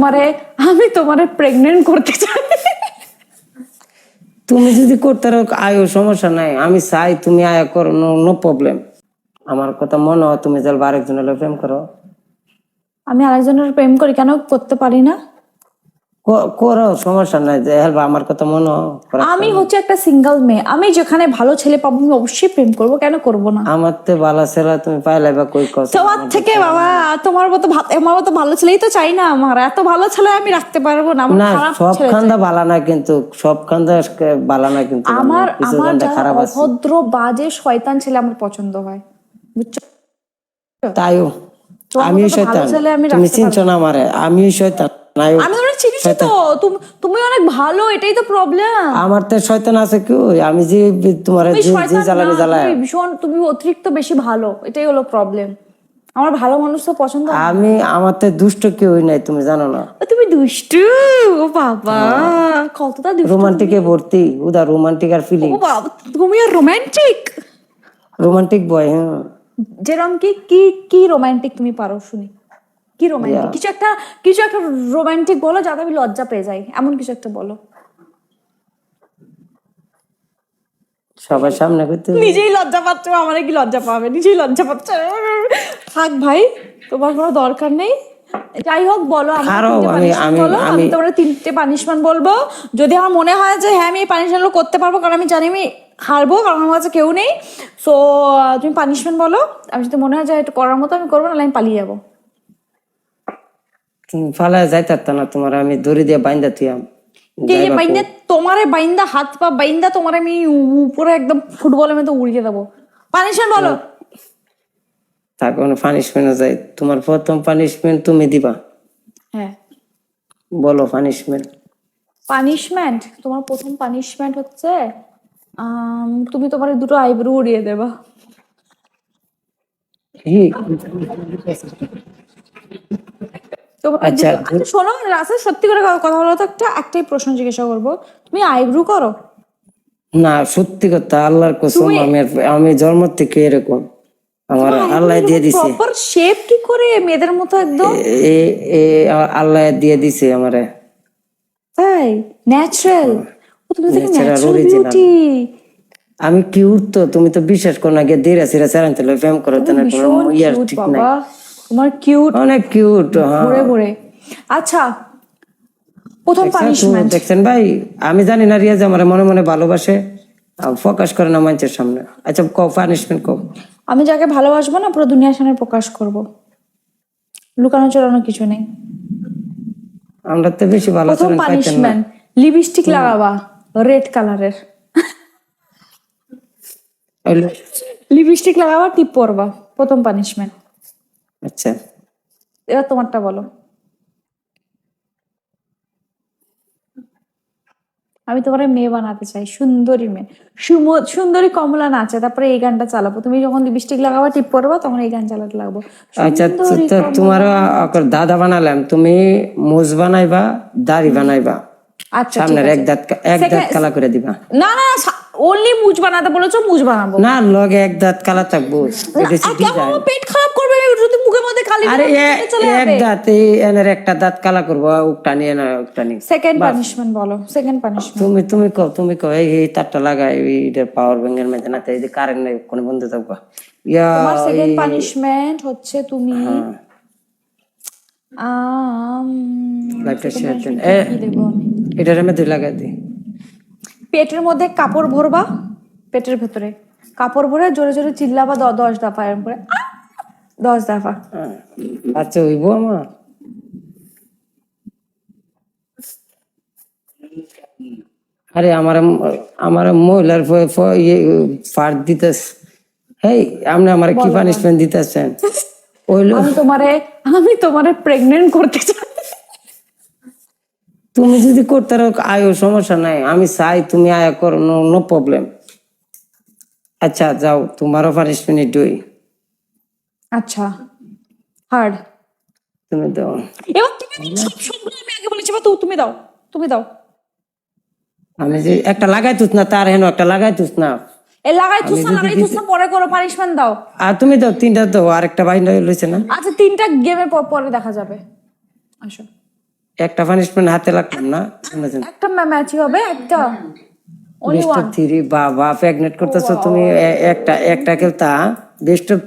তোমারে আমি তোমারে প্রেগনেন্ট করতে চাই। তুমি যদি করতে পারো আয়ো সমস্যা নাই। আমি চাই তুমি আয় করো নো নো প্রবলেম আমার কথা মনে হয় তুমি যার আরেকজনের প্রেম করো। আমি আরেকজনের প্রেম করি কেন করতে পারি না? করো সমস্যা নাই যে আমার কথা মনে আমি হচ্ছে একটা সিঙ্গেল মেয়ে। আমি যেখানে ভালো ছেলে পাবো আমি অবশ্যই প্রেম করব কেন করব না? আমার তো ভালো ছেলে তুমি পাইলে বা কই তোমার থেকে বাবা তোমার মতো আমার মতো ভালো ছেলেই তো চাই না আমার। এত ভালো ছেলে আমি রাখতে পারব না আমার খারাপ সব খান্দা ভালো না কিন্তু সব খান্দা ভালো না কিন্তু আমার। আমার খারাপ আছে। অভদ্র বাজে শয়তান ছেলে আমার পছন্দ হয়। বুঝছ? তাইও। তোমার আমি মতো ভালো শয়তান। তুমি চিনছো না আমারে। আমি শয়তান আমি চিনিছি তো তুম- অনেক ভালো এটাই তো প্রবলেম আমার তো শয়তান আছে কি আমি যে তোমার যে জ্বালানি জ্বালায়। ভীষণ তুমি অতিরিক্ত বেশি ভালো এটাই হলো প্রবলেম আমার ভালো মানুষ তো পছন্দ আমি আমার তো দুষ্ট কেউই নাই তুমি জানো না। তুমি দুষ্টু ও বাবা। কতটা দুষ্টু রোমান্টিকে ভর্তি উদা রোমান্টিক আর ফিলিং ও বাবা তুমি আর রোমান্টিক রোমান্টিক বয় হ্যাঁ। যেরকম কি কি কি রোমান্টিক তুমি পারো শুনি। কি রোমান্টিক কিছু একটা কিছু একটা রোমান্টিক বলো যাতে আমি লজ্জা পেয়ে যাই এমন কিছু একটা বলো। সবার সামনে করতে নিজেই লজ্জা পাচ্ছ আমার কি লজ্জা পাবে? নিজেই লজ্জা পাচ্ছে। থাক ভাই তোমার কোনো দরকার নেই। যাই হোক বলো আমি- আমি- তোমার তিনটে পানিশমেন্ট বলব। যদি আমার মনে হয় যে হ্যাঁ আমি এই পানিশমেন্ট করতে পারব কারণ আমি জানি আমি হারবো কারণ আমার কাছে কেউ নেই। সো তুমি পানিশমেন্ট বলো। আমি যদি মনে হয় যে এটা করার মতো আমি করব নাহলে আমি পালিয়ে যাব। তুমি ফালা যাইতে পারত না তোমার আমি দড়ি দিয়ে বাইন্দা তুইয়াম যে যে বাইন্দা? তোমারে বাইন্দা হাত পা বাইন্দা তোমার আমি উপরে একদম ফুটবলের মতো উড়িয়ে দেবো। পানিশমেন্ট বলো। তার কোনো পানিশমেন্ট যাই। তোমার প্রথম পানিশমেন্ট তুমি দিবা। হ্যাঁ। বলো পানিশমেন্ট পানিশমেন্ট তোমার প্রথম পানিশমেন্ট হচ্ছে তুমি তোমার দুটো আইব্রো উড়িয়ে দেবা। আচ্ছা, আচ্ছা শোনো রাসা সত্যি করে কথা বলো তো একটা একটাই প্রশ্ন জিজ্ঞাসা করব। তুমি আইব্রো করো? না সত্যি কথা আল্লাহর কসম আমি আমি জন্ম থেকে এরকম। আমার আল্লাহ দিয়ে দিছে। প্রপার শেপ কি করে মেয়েদের মতো একদম? এ এ আল্লাহ দিয়ে দিছে আমারে। তাই? ন্যাচারাল তুমি Natural, ন্যাচারাল বিউটি আমি কিউট তো তুমি তো বিশ্বাস করো না গিয়ে দেরা সেরা সেরান তেলে ফেম করো তো না ইয়ার ঠিক নাই। তোমার কিউট অনেক কিউট ভরে ভরে। আচ্ছা প্রথম পানিশমেন্ট দেখছেন ভাই? আমি জানি না রিয়াজ আমার মনে মনে ভালোবাসে ফোকাস করে না মানুষের সামনে। আচ্ছা কও পানিশমেন্ট কও আমি যাকে ভালোবাসবো না পুরো দুনিয়ার সামনে প্রকাশ করব। লুকানো চড়ানো কিছু নেই। আমরা তো বেশি ভালো প্রথম পানিশমেন্ট লিপস্টিক লাগাবা রেড কালারের লিপস্টিক লাগাবা টিপ পরবা প্রথম পানিশমেন্ট আচ্ছা। এবার তোমারটা বলো। আমি তোমার মেয়ে বানাতে চাই সুন্দরী মেয়ে। সুন্দরী কমলা নাচে তারপরে এই গানটা চালাবো। তুমি যখন লিপস্টিক লাগাবা টিপ পরবা তখন এই গান চালাতে লাগবো। আচ্ছা তোমার দাদা বানালাম তুমি মোজ বানাইবা দাড়ি বানাইবা। আচ্ছা সামনের এক দাঁত এক দাঁত কালা করে দিবা। না না ওনলি মুজ বানাতে বলেছ মুজ বানাবো। না লগে এক দাঁত কালা থাকব। পেট খারাপ করবে যদি মুখের মধ্যে কালি আরে এক দাঁত এনের একটা দাঁত কালা করব উকটা নিয়ে না উকটা নিয়ে। সেকেন্ড পানিশমেন্ট বলো সেকেন্ড পানিশমেন্ট তুমি তুমি কও তুমি কও এই এই তারটা লাগাই এইটার পাওয়ার ব্যাংকের মধ্যে না এই যে কারেন্ট নেই কোনো বন্ধু থাকবা ইয়া তোমার সেকেন্ড পানিশমেন্ট হচ্ছে তুমি। আম, লাইটটা শেয়ার দেন। এটার মধ্যে লাগাই পেটের মধ্যে কাপড় ভরবা পেটের ভেতরে। কাপড় ভরে জোরে জোরে চিল্লাবা দশ দফা এরকম করে! দশ দফা। আচ্ছা হইব আমার? আরে আমার আমার মহিলার ইয়ে ফার দিতেছ। হেই আপনি আমার কি পানিশমেন্ট দিতেছেন? ওইলো আমি তোমারে আমি তোমারে প্রেগনেন্ট করতে চাই। তুমি যদি করতে আয়ো সমস্যা নাই। আমি চাই তুমি আয়া করো নো প্রবলেম আচ্ছা যাও তোমারও পানিশমেন্ট এটুই আচ্ছা হার্ড তুমি দাও। এবার তুমি সব সবগুলো আমি আগে বলেছি তু- তুমি দাও তুমি দাও। আমি যে একটা না তার হেন একটা না। এ না না পরে করো পানিশমেন্ট দাও। আর তুমি দাও তিনটা দাও লইছে না। আচ্ছা তিনটা গেমের পরে দেখা যাবে। আসো। একটা পানিশমেন্ট হাতে লাগতাম না একটা ম্যাচই হবে একটা। বেস্ট অফ থ্রি বাবা করতেছো তুমি এ- একটা একটা খেলতা। Best of